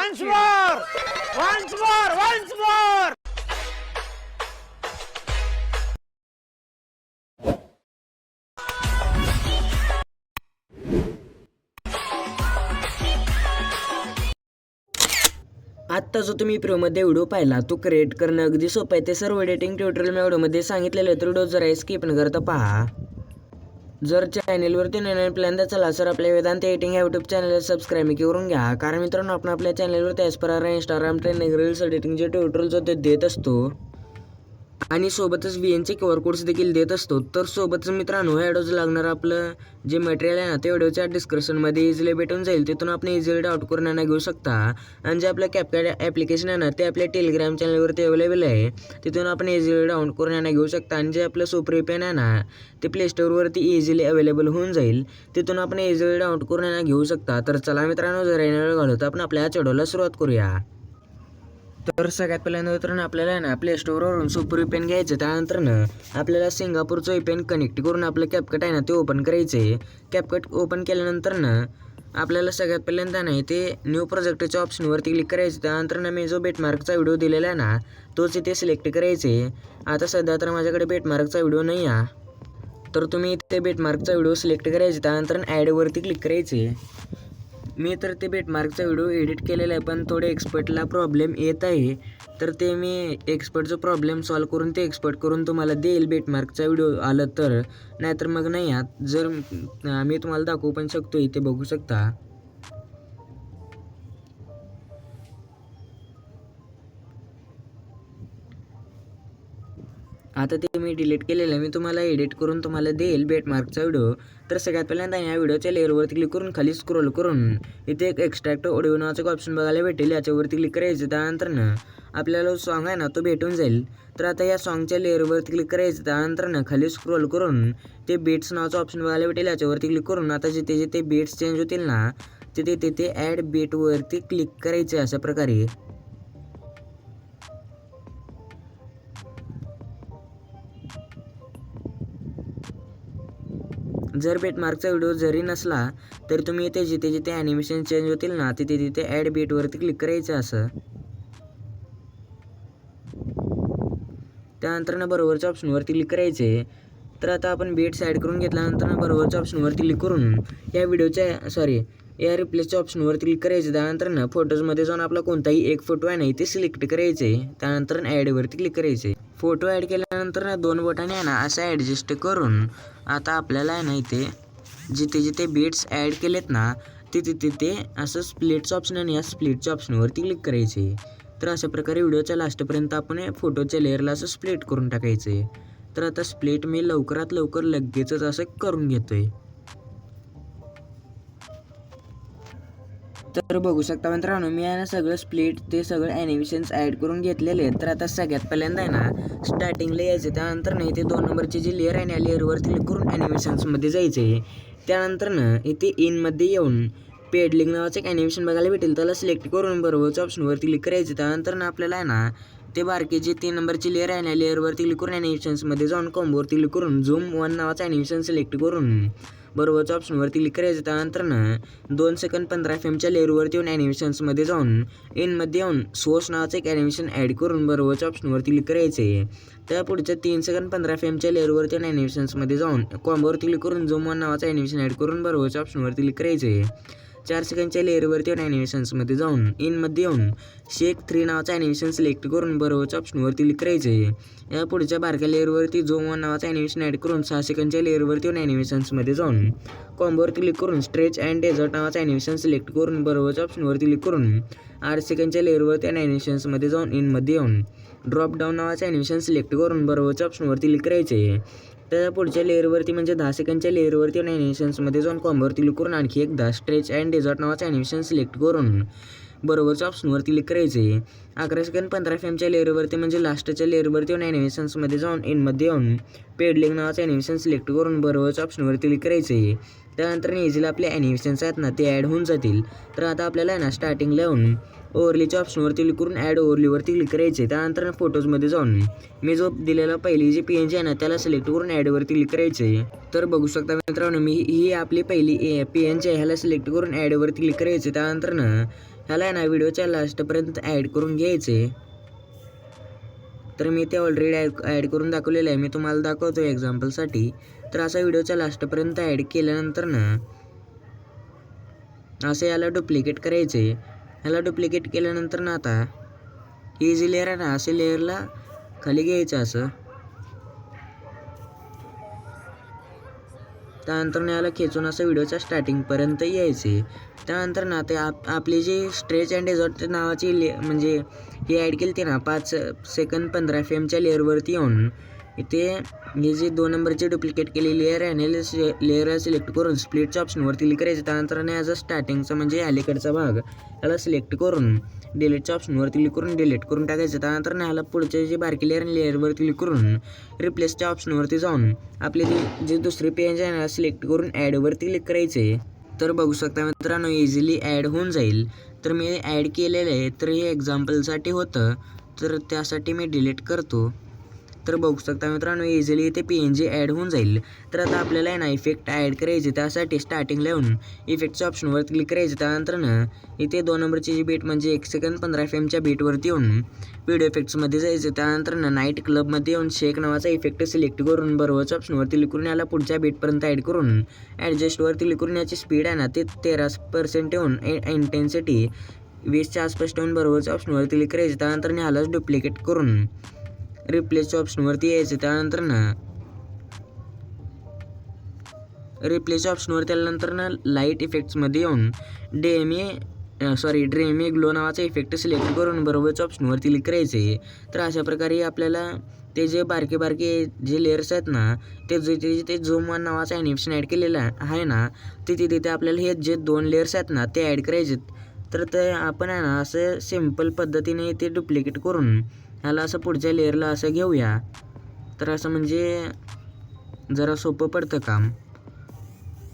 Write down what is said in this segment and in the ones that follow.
Once more! Once more! Once more! आत्ता जो तुम्ही प्रोमध्ये व्हिडिओ पाहिला तो क्रिएट करणं अगदी सोपं आहे ते सर्व एडिटिंग ट्युटोरियल मी व्हिडिओमध्ये सांगितलेलं तर व्हिडिओ जरा स्किप न करता पहा जर चॅनेलवरती नवीन प्लॅन चला सर आपल्या वेदांत एटिंग ह्या यूट्यूब चॅनलला सबस्क्राईब करून घ्या. कारण मित्रांनो आपण आपल्या चॅनलवरती as per Instagram training reels एडिटिंगचे tutorial जो ते देत असतो. आणि सोबतच व्ही एनचे क्यू आर कोड्स देखील देत असतो. तर सोबतच मित्रांनो ह्या व्हिडिओचं लागणार आपलं जे मटेरियल आहे ना ते व्हिडिओच्या डिस्क्रिप्शनमध्ये इझिली भेटून जाईल. तिथून आपण इझिली डाउट करून यांना घेऊ शकता. आणि जे आपलं कॅपकॅड ॲप्लिकेशन आहे ना ते आपल्या टेलिग्राम चॅनलवरती अवेलेबल आहे. तिथून आपण इझिली डाउनलोड करून यांना घेऊ शकता. आणि जे आपलं सुप्री पेन आहे ना ते प्लेस्टोरवरती इझिली अवेलेबल होऊन जाईल. तिथून आपण इझिली डाउनलोड करून यांना घेऊ शकता. तर चला मित्रांनो जर येणार घालवतो. आपण आपल्या व्हिडिओला सुरुवात करूया. तर सगळ्यात पहिल्यांदा तर ना आपल्याला आहे ना प्ले स्टोअरवरून सुपर पेन घ्यायचं. त्यानंतर ना आपल्याला सिंगापूरचं पेन कनेक्ट करून आपलं कॅपकट आहे ना ते ओपन करायचं आहे कॅपकट ओपन केल्यानंतर ना आपल्याला सगळ्यात पहिल्यांदा नाही ते न्यू प्रोजेक्टच्या ऑप्शनवरती क्लिक करायचं. त्यानंतर ना मी जो बेटमार्कचा व्हिडिओ दिलेला आहे ना तोच इथे सिलेक्ट करायचे आता सध्या तर माझ्याकडे बेटमार्कचा व्हिडिओ नाही आहे. तर तुम्ही इथे बेटमार्कचा व्हिडिओ सिलेक्ट करायचे. त्यानंतर ॲडवरती क्लिक करायचे मी तर ते बेटमार्कचा व्हिडिओ एडिट केलेला आहे पण थोडे एक्सपर्टला प्रॉब्लेम येत आहे. तर ते मी एक्सपर्टचं प्रॉब्लेम सॉल्व करून ते एक्सपर्ट करून तुम्हाला देईल बेटमार्कचा व्हिडिओ आलं तर. नाहीतर मग नाही आत जर मी तुम्हाला दाखवू पण शकतो इथे बघू शकता. आता ते मी डिलीट केलेलं मी तुम्हाला एडिट करून तुम्हाला देईल बेटमार्कचा व्हिडिओ तर सगळ्यात पहिल्यांदा या व्हिडिओच्या लेअरवरती क्लिक करून खाली स्क्रोल करून इथे एक एक्स्ट्रॅक्ट ऑडिओ नावाचं ऑप्शन बघायला भेटेल. याच्यावरती क्लिक करायचं त्यानंतर ना आपल्याला सॉन्ग आहे ना तो भेटून जाईल. तर आता या सॉन्गच्या लेअरवरती क्लिक करायचं त्यानंतर ना खाली स्क्रोल करून ते बीट्स नावाचं ऑप्शन बघायला भेटेल. याच्यावरती क्लिक करून आता जिथे जिथे बीट्स चेंज होतील ना तिथे तिथे ॲड बीटवरती क्लिक करायचे अशा प्रकारे. जर बेटमार्कचा व्हिडिओ जरी नसला तरी तुम्ही इथे जिथे जिथे ॲनिमेशन चेंज होतील ना तिथे तिथे ॲड बीटवरती क्लिक करायचं असं. त्यानंतर ना बरोबरच्या ऑप्शनवरती क्लिक करायचे. तर आता आपण बेट्स ॲड करून घेतल्यानंतर ना बरोबरच्या ऑप्शनवरती क्लिक करून या व्हिडिओच्या सॉरी या रिप्लेसच्या ऑप्शनवरती क्लिक करायचे. त्यानंतर ना फोटोजमध्ये जाऊन आपला कोणताही एक फोटो आहे ना ते सिलेक्ट करायचे. त्यानंतर ॲडवरती क्लिक करायचे. फोटो ॲड केल्यानंतर ना दोन बोटाने आहे ना असं ॲडजस्ट करून आता आपल्याला आहे ना इथे जिथे जिथे बीट्स ॲड केलेत ना तिथे तिथे असं स्प्लिटचं ऑप्शन आणि या स्प्लिटच्या ऑप्शनवरती क्लिक करायचे. तर अशा प्रकारे व्हिडिओच्या लास्टपर्यंत आपण हे फोटोच्या लेअरला असं स्प्लिट करून टाकायचे. तर आता स्प्लिट मी लवकरात लवकर लगेचच असं करून घेतो आहे तर बघू शकता मित्रांनो मी आहे ना सगळं स्प्लिट ते सगळं ॲनिमेशन्स ॲड करून घेतलेले आहेत. तर आता सगळ्यात पहिल्यांदा आहे ना स्टार्टिंगला यायचं त्यानंतर ना इथे दोन नंबरची जी लेअर आहे ना लेअरवर क्लिक करून ॲनिमेशन्समध्ये जायचे त्यानंतर ना इथे इनमध्ये येऊन पेडलिंग नावाचं एक ॲनिमेशन बघायला भेटेल. त्याला सिलेक्ट करून बरोबरच्या ऑप्शनवरती क्लिक करायचं. त्यानंतर ना आपल्याला आहे ना ते बारकेची तीन नंबरची लेअर आहे ना लेअरवरती क्लिक करून ॲनिमेशन्समध्ये जाऊन कॉम्बोवरती क्लिक करून झूम वन नावाचं ॲनिमेशन सिलेक्ट करून बरोबरच्या ऑप्शनवरती क्लिक करायचं त्यानंतर ना दोन सेकंद पंधरा एफ एमच्या लेअरवरती येऊन ॲनिमेशन्समध्ये जाऊन इनमध्ये येऊन सोर्स नावाचं एक ॲनिमेशन ॲड करून बरोबरच्या ऑप्शनवरती क्लिक करायचे. त्या पुढच्या तीन सेकंद पंधरा एफ एमच्या लेअरवरती येऊन ॲनिमेशन्समध्ये जाऊन कॉम्बोवर क्लिक करून जोमॉन नावाचं ॲनिमेशन ॲड करून बरोबरच्या ऑप्शनवरती क्लिक करायचे. चार सेकंडच्या लेअरवरती येऊन ॲनिमेशन्समध्ये जाऊन इनमध्ये येऊन शेक थ्री नावाचा ॲनिमेशन सिलेक्ट करून बरोबरच्या ऑप्शनवरती क्लिक करायचे. या पुढच्या बारक्या लेअरवरती जो वन नावाचा ॲनिमेशन ॲड करून सहा सेकंडच्या लेअरवरती येऊन ॲनिमेशन्समध्ये जाऊन कॉम्बोवर क्लिक करून स्ट्रेच अँड डेझर्ट नावाचा ॲनिमेशन सिलेक्ट करून बरोबरच्या ऑप्शनवरती क्लिक करून आठ सेकंडच्या लेअरवरती ॲनिमेशन्समध्ये जाऊन इनमध्ये येऊन ड्रॉप डाऊन नावाचं ॲनिमेशन सिलेक्ट करून बरोबरच्या ऑप्शनवरती क्लिक करायचे त्याच्या पुढच्या लेअरवरती म्हणजे दहा सेकंडच्या लेअरवरती ॲनिमेशन्समध्ये जाऊन कॉम्बोवरती क्लिक करून आणखी एकदा स्ट्रेच अँड डेझॉर्ट नावाचं ॲनिमेशन सिलेक्ट करून बरोबरच्या ऑप्शनवरती क्लिक करायचे अकरा सेकंड पंधरा एफएमच्या लेअरवरती म्हणजे लास्टच्या लेअरवरती येऊन ॲनिमेशन्समध्ये जाऊन इनमध्ये येऊन पेडलिंग नावाचं ॲनिमेशन सिलेक्ट करून बरोबरच्या ऑप्शनवरती क्लिक करायचे त्यानंतर इझिली आपले ॲनिमेशन्स आहेत ना ते ॲड होऊन जातील. तर आता आपल्याला ना स्टार्टिंगला येऊन ओव्हरलीच्या ऑप्शनवरती क्लिक करून ॲड ओव्हरलीवरती क्लिक करायचे. त्यानंतर फोटोजमध्ये जाऊन मी जो दिलेला पहिली जी पी एन जी आहे ना त्याला सिलेक्ट करून ॲडवरती क्लिक करायचे. तर बघू शकता मित्रांनो मी ही आपली पहिली पी एन जी आहे ह्याला सिलेक्ट करून ॲडवरती क्लिक करायचे. त्यानंतर ना ह्याला आहे ना व्हिडिओच्या लास्टपर्यंत ॲड करून घ्यायचे. तर मी ते ऑलरेडी ॲड ॲड करून दाखवलेलं आहे. मी तुम्हाला दाखवतो एक्झाम्पलसाठी तर असा व्हिडिओच्या लास्टपर्यंत ॲड केल्यानंतर ना असं याला डुप्लिकेट करायचे. ह्याला डुप्लिकेट केल्यानंतर ना आता ही जी लेअर आहे ना असे लेअरला खाली घ्यायचं असं. त्यानंतर ना याला खेचून असं व्हिडिओच्या स्टार्टिंगपर्यंत यायचे. त्यानंतर ना ते आप आपली जी स्ट्रेच अँड डेझॉर्ट नावाची ले म्हणजे ही ॲड केली ती ना पाच सेकंद पंधरा एफ एमच्या लेअरवरती येऊन इथे हे जी दोन नंबरची डुप्लिकेट केलेली लेअर आहे ले लेअर सिलेक्ट करून स्प्लिटच्या ऑप्शनवरती क्लिक करायचं. त्यानंतर ना याचा स्टार्टिंगचा म्हणजे अलीकडचा भाग त्याला सिलेक्ट करून डिलीटच्या ऑप्शनवरती क्लिक करून डिलीट करून टाकायचं. त्यानंतर ह्याला पुढचे जे बारकी लेअर आणि लेअरवर क्लिक करून रिप्लेसच्या ऑप्शनवरती जाऊन आपली जे जी दुसरी पेज आहे ना सिलेक्ट करून ॲडवरती क्लिक करायचे. तर बघू शकता मित्रांनो इझिली ॲड होऊन जाईल. तर मी ॲड केलेलं आहे तर हे एक्झाम्पलसाठी होतं. तर त्यासाठी मी डिलीट करतो. तर बघू शकता मित्रांनो इझिली इथे पी एन जी ॲड होऊन जाईल. तर आता आपल्याला आहे ना इफेक्ट ॲड करायचे त्यासाठी स्टार्टिंगला येऊन इफेक्टच्या ऑप्शनवर क्लिक करायचे. त्यानंतर ना इथे दोन नंबरची जी बीट म्हणजे एक सेकंद पंधरा एफ एमच्या बीटवरती येऊन व्हिडिओ इफेक्ट्समध्ये जायचं. त्यानंतर ना नाईट क्लबमध्ये येऊन शेक नावाचा इफेक्ट सिलेक्ट करून बरोबरच्या ऑप्शनवरती क्लिक करून याला पुढच्या बीटपर्यंत ॲड करून ॲडजस्टवरती क्लिक करून याची स्पीड आहे ना ते तेरा पर्सेंट येऊन इंटेन्सिटी वीसच्या आसपास ठेवून बरोबरच्या ऑप्शनवर क्लिक करायचे. त्यानंतर ह्यालाच डुप्लिकेट करून रिप्लेसच्या ऑप्शनवरती यायचं त्यानंतर ना रिप्लेसच्या ऑप्शनवर त्यानंतर ना लाइट इफेक्ट्समध्ये येऊन डेमी सॉरी ड्रेमी ग्लो नावाचा इफेक्ट सिलेक्ट करून बरोबरच्या ऑप्शनवरती क्लिक करायचे तर अशा प्रकारे आपल्याला ते जे बारके बारके जे लेअर्स आहेत ना ते जे ते ते झूम वन नावाचा ॲनिमेशन ॲड केलेलं आहे ना ते तिथे आपल्याला हे जे दोन लेअर्स आहेत ना ते ॲड करायचे तर ते आपण आहे ना असं सिंपल पद्धतीने ते डुप्लिकेट करून ह्याला असं पुढच्या लेअरला असं घेऊया. तर असं म्हणजे जरा सोपं पडतं काम.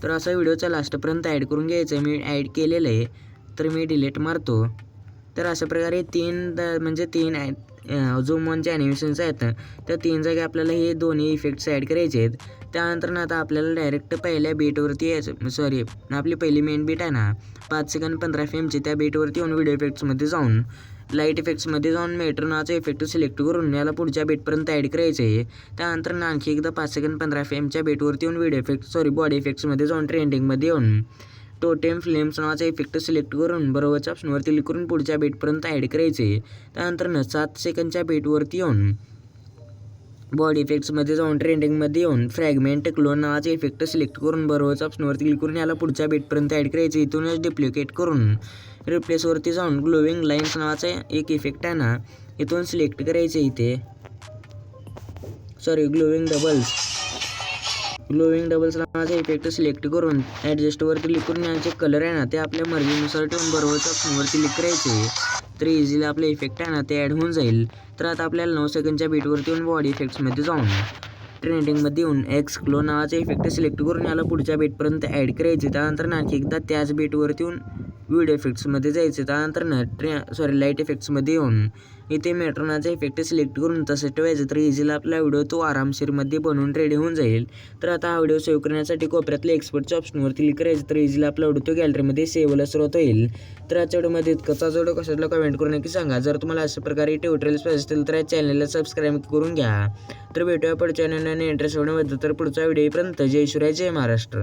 तर असं व्हिडिओचा लास्टपर्यंत ॲड करून घ्यायचं मी ॲड केलेलं आहे तर मी डिलीट मारतो. तर अशा प्रकारे तीन द म्हणजे तीन झूम वनचे ॲनिमेशन्स आहेत त्या तीन जागी आपल्याला हे दोन्ही इफेक्ट्स ॲड करायचे आहेत. त्यानंतर ना आता आपल्याला डायरेक्ट पहिल्या बीटवरती यायचं सॉरी आपली पहिली मेन बीट आहे ना पाच सेकंद पंधरा फेमची एमची त्या बीटवरती येऊन व्हिडिओ इफेक्ट्समध्ये जाऊन लाइट इफेक्ट्समध्ये जाऊन मेट्रो इफेक्ट सिलेक्ट करून याला पुढच्या बेटपर्यंत ॲड करायचं आहे त्यानंतर ना आणखी एकदा पाच सेकंद पंधरा फेमच्या बेटवरती येऊन व्हिडिओ इफेक्ट सॉरी बॉडी इफेक्ट्समध्ये जाऊन ट्रेंडिंगमध्ये येऊन टोटेम फ्लेम्स नावाचा इफेक्ट सिलेक्ट करून बरोबरच्या ऑप्शनवरती क्लिक करून पुढच्या बेटपर्यंत ॲड करायचे. त्यानंतरनं सात सेकंदच्या बेटवरती येऊन बॉडी इफेक्ट्समध्ये जाऊन ट्रेंडिंगमध्ये येऊन फ्रॅगमेंट क्लोन नावाचे इफेक्ट सिलेक्ट करून बरोबरच्या ऑप्शनवरती क्लिक करून याला पुढच्या बेटपर्यंत ॲड करायचे. इथूनच डिप्लिकेट करून रिप्लेसवरती जाऊन ग्लोविंग लाईन्स नावाचा एक इफेक्ट आहे ना इथून सिलेक्ट करायचे इथे. Sorry glowing doubles glowing doubles नावाचा इफेक्ट सिलेक्ट करून ॲडजस्टवर क्लिक करून यांचे कलर आहे ना ते आपल्या मर्जीनुसार ठेवून बरोबरच्या ऑप्शनवरती क्लिक करायचे. तर इझिली आपले इफेक्ट आहे ना ते ॲड होऊन जाईल. तर आता आपल्याला नऊ सेकंडच्या बीटवरती येऊन बॉडी इफेक्ट्समध्ये जाऊन ट्रेंडिंगमध्ये येऊन एक्स क्लो नावाचा इफेक्ट सिलेक्ट करून याला पुढच्या बेटपर्यंत ॲड करायचे. त्यानंतर आणखी एकदा त्याच बेटवरती येऊन व्हिडिओ इफेक्ट्समध्ये जायचे. त्यानंतर ना ट्रे सॉरी लाइट इफेक्ट्समध्ये येऊन इथे मेट्रोनाचा इफेक्ट सिलेक्ट करून तसं ठेवायचं तर इझिली आपला व्हिडिओ तो आरामशीरमध्ये बनवून रेडी होऊन जाईल. तर आता हा व्हिडिओ सेव्ह करण्यासाठी कोपऱ्यातल्या एक्सपर्टच्या ऑप्शनवर क्लिक करायचं तर इझिली आपला व्हिडिओ तो गॅलरीमध्ये सेव्हला सुरुवात होईल. तर आजच्या व्हिडिओमध्ये इतकंचा. व्हिडिओ कशाला कमेंट करून नक्की सांगा. जर तुम्हाला अशा प्रकारे ट्युटोरियल्स पाहिजे असतील तर या चॅनलला सबस्क्राईब करून घ्या. तर भेटूया पुढच्या नवीन इंटरेस्ट व्हिडिओमध्ये तर पुढचा व्हिडिओपर्यंत जय शिवराय जय महाराष्ट्र.